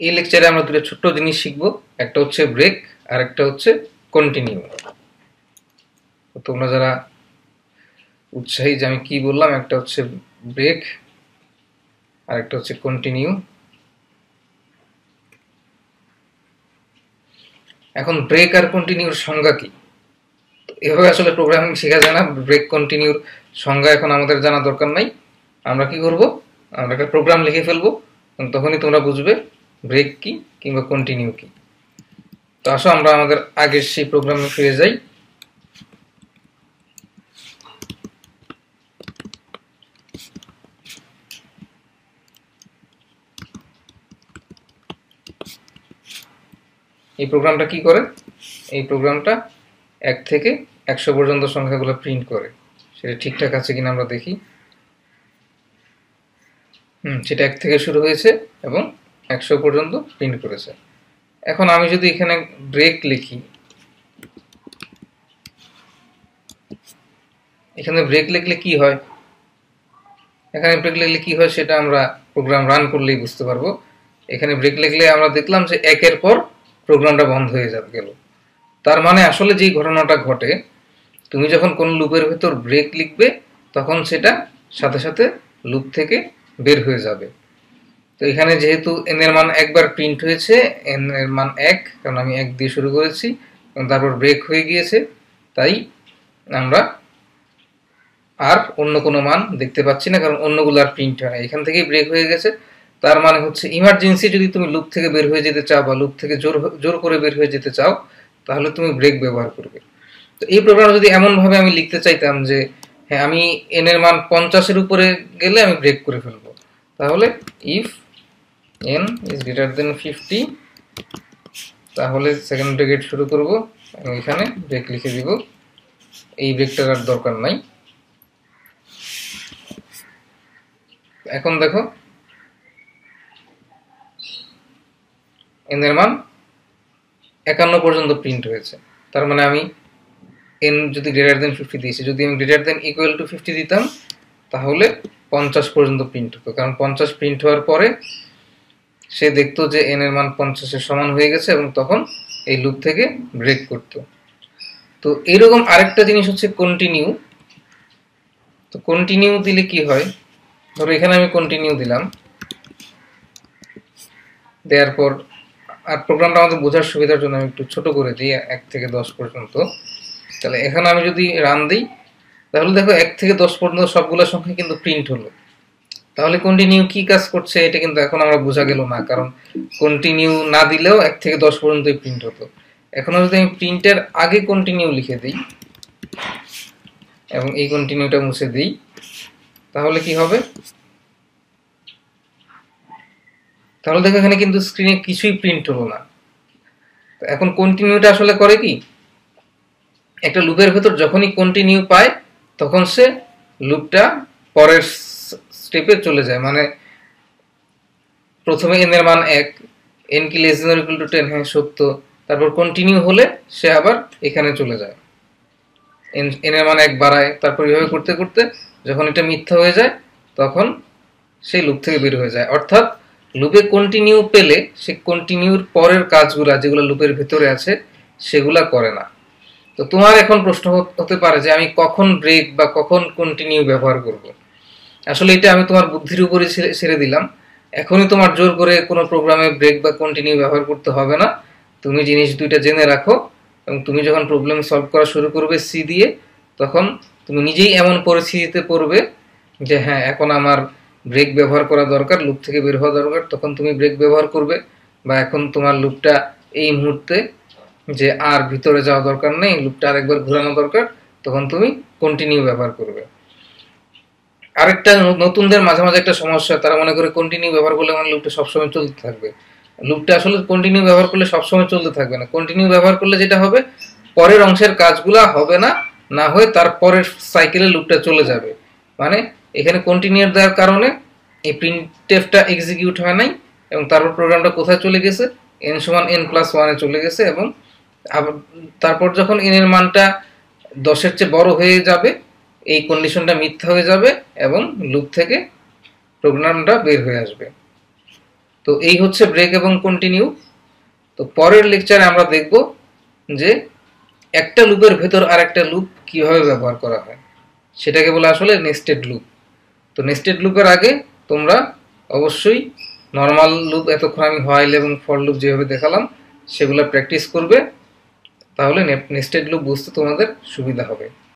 এই লেকচারে আমরা দুটো ছোট্ট জিনিস শিখব। একটা হচ্ছে ব্রেক আর একটা হচ্ছে কন্টিনিউ তোমরা যারা উৎসাহী যে আমি কি বললাম, একটা হচ্ছে ব্রেক আর একটা হচ্ছে কন্টিনিউ এখন ব্রেক আর কন্টিনিউর সংজ্ঞা কি? এভাবে আসলে প্রোগ্রামিং শেখা যায় না। ব্রেক কন্টিনিউর সংজ্ঞা এখন আমাদের জানা দরকার নাই। আমরা কি করব? আমরা একটা প্রোগ্রাম লিখে ফেলব। তখনই তোমরা বুঝবে ব্রেক কি কিংবা কন্টিনিউ কি? তো আসো, আমরা আমাদের আগের সেই প্রোগ্রামে ফিরে যাই। এই প্রোগ্রামটা কি করে? এই প্রোগ্রামটা এক থেকে একশো পর্যন্ত সংখ্যাগুলো প্রিন্ট করে। সেটা ঠিকঠাক আছে কিনা আমরা দেখি। হুম, সেটা এক থেকে শুরু হয়েছে এবং একশো পর্যন্ত প্রিন্ট করেছে। এখন আমি যদি এখানে ব্রেক লিখি, এখানে ব্রেক লিখলে কি হয়? এখানে ব্রেক লিখলে কি হয় সেটা আমরা প্রোগ্রাম রান করলেই বুঝতে পারব। এখানে ব্রেক লিখলে আমরা দেখলাম যে একের পর প্রোগ্রামটা বন্ধ হয়ে যাবে গেল। তার মানে আসলে যেই ঘটনাটা ঘটে, তুমি যখন কোন লুপের ভেতর ব্রেক লিখবে, তখন সেটা সাথে সাথে লুপ থেকে বের হয়ে যাবে। এখানে যেহেতু এন এর মান একবার প্রিন্ট হয়েছে এন এর মান এক, কারণ আমি এক দিয়ে শুরু করেছি, এবং তারপর ব্রেক হয়ে গিয়েছে, তাই আমরা আর অন্য কোনো মান দেখতে পাচ্ছি না, কারণ অন্যগুলো আর প্রিন্ট হয় না। এখান থেকেই ব্রেক হয়ে গেছে। তার মানে হচ্ছে ইমার্জেন্সি যদি তুমি লুপ থেকে বের হয়ে যেতে চাও বা লুপ থেকে জোর জোর করে বের হয়ে যেতে চাও, তাহলে তুমি ব্রেক ব্যবহার করবে। তো এই প্রোগ্রাম যদি এমনভাবে আমি লিখতে চাইতাম যে হ্যাঁ আমি এন এর মান পঞ্চাশের উপরে গেলে আমি ব্রেক করে ফেলব, তাহলে if N is greater than fifty তাহলে সেকেন্ড ব্রেকেট শুরু করব এবং এখানে ব্রেক লিখে দিব। এই ব্রেকটার আর দরকার নাই। এখন দেখো এন এর মান একান্ন পর্যন্ত প্রিন্ট হয়েছে। তার মানে আমি এন যদি গ্রেটার দেন ফিফটি দিয়েছি, যদি আমি greater than equal to fifty দিতাম, তাহলে পঞ্চাশ পর্যন্ত প্রিন্ট হতো। কারণ পঞ্চাশ প্রিন্ট হওয়ার পরে সে দেখতো যে এন এর মান পঞ্চাশের সমান হয়ে গেছে এবং তখন এই লুপ থেকে ব্রেক করতো। তো এইরকম আরেকটা জিনিস হচ্ছে কন্টিনিউ তো কন্টিনিউ দিলে কি হয়? ধরো এখানে আমি কন্টিনিউ দিলাম। দেওয়ার পর, আর প্রোগ্রামটা আমাদের বোঝার সুবিধার জন্য আমি একটু ছোট করে দিই, এক থেকে দশ পর্যন্ত। তাহলে এখানে আমি যদি রান দিই, তাহলে দেখো এক থেকে দশ পর্যন্ত সবগুলো সংখ্যা কিন্তু প্রিন্ট হলো। তাহলে কন্টিনিউ কি কাজ করছে এটা কিন্তু এখন আমরা বোঝা গেল না, কারণ কন্টিনিউ না দিলেও এক থেকে দশ পর্যন্তই প্রিন্ট হতো। এখন যদি আমি প্রিন্টের আগে কন্টিনিউ লিখে দিই এবং এই কন্টিনিউটা মুছে দিই, তাহলে কি হবে? তাহলে দেখো এখানে কিন্তু স্ক্রিনে কিছুই প্রিন্ট হলো না। এখন কন্টিনিউটা আসলে করে কি? একটা লুপের ভেতর যখনই কন্টিনিউ পায়, তখন সে লুপটা পরের স্টেপে চলে যায়। মানে প্রথমে এন এর মান এক এন কি less than equal to ten হ্যাঁ সত্য। তারপর কন্টিনিউ হলে সে আবার এখানে চলে যায়। এন এন এর মান এক বাড়ায়। তারপর এইভাবে করতে করতে যখন এটা মিথ্যা হয়ে যায়, তখন সেই লুপ থেকে বের হয়ে যায়। অর্থাৎ লুপে কন্টিনিউ পেলে সে কন্টিনিউর পরের কাজগুলা যেগুলো লুপের ভেতরে আছে, সেগুলা করে না। তো তোমার এখন প্রশ্ন হতে পারে যে আমি কখন ব্রেক বা কখন কন্টিনিউ ব্যবহার করব? আসলে এটা আমি তোমার বুদ্ধির উপরে ছেড়ে দিলাম। এখনই তোমার জোর করে কোনো প্রোগ্রামে ব্রেক বা কন্টিনিউ ব্যবহার করতে হবে না। তুমি জিনিস দুইটা জেনে রাখো এবং তুমি যখন প্রবলেম সলভ করা শুরু করবে সি দিয়ে, তখন তুমি নিজেই এমন পরিস্থিতিতে পড়বে যে হ্যাঁ এখন আমার ব্রেক ব্যবহার করা দরকার লুপ থেকে বের হওয়া দরকার। তখন তুমি ব্রেক ব্যবহার করবে বা এখন তোমার লুপটা এই মুহূর্তে যে আর ভিতরে যাওয়া দরকার নেই লুপটা আরেকবার ঘোরানো দরকার, তখন তুমি কন্টিনিউ ব্যবহার করবে। আরেকটা নতুনদের মাঝে মাঝে একটা সমস্যা, তারা মনে করে কন্টিনিউ ব্যবহার করলে মানে লুপটা সবসময় চলতে থাকবে। লুপটা আসলে কন্টিনিউ ব্যবহার করলে সবসময় চলতে থাকবে না। কন্টিনিউ ব্যবহার করলে যেটা হবে, পরের অংশের কাজগুলা হবে না না হয়ে তার পরের সাইকেলে লুপটা চলে যাবে। মানে এখানে কন্টিনিউ দেওয়ার কারণে এই প্রিন্টেফটা এক্সিকিউট হয় নাই এবং তারপর প্রোগ্রামটা কোথায় চলে গেছে? এন সমান এন প্লাস ওয়ানে চলে গেছে এবং তারপর যখন এন এর মানটা দশের চেয়ে বড় হয়ে যাবে এই কন্ডিশনটা মিথ্যা হয়ে যাবে এবং লুপ থেকে প্রোগ্রামটা বের হয়ে আসবে। তো এই হচ্ছে ব্রেক এবং কন্টিনিউ তো পরের লেকচারে আমরা দেখব যে একটা লুপের ভেতর আর একটা লুপ কীভাবে ব্যবহার করা হয়। সেটাকে বলে আসলে নেস্টেড লুপ তো নেস্টেড লুপের আগে তোমরা অবশ্যই নর্মাল লুপ এতক্ষণ আমি হোয়াইল এবং ফর লুপ যেভাবে দেখালাম, সেগুলো প্র্যাকটিস করবে। তাহলে নেস্টেড লুপ বুঝতে তোমাদের সুবিধা হবে।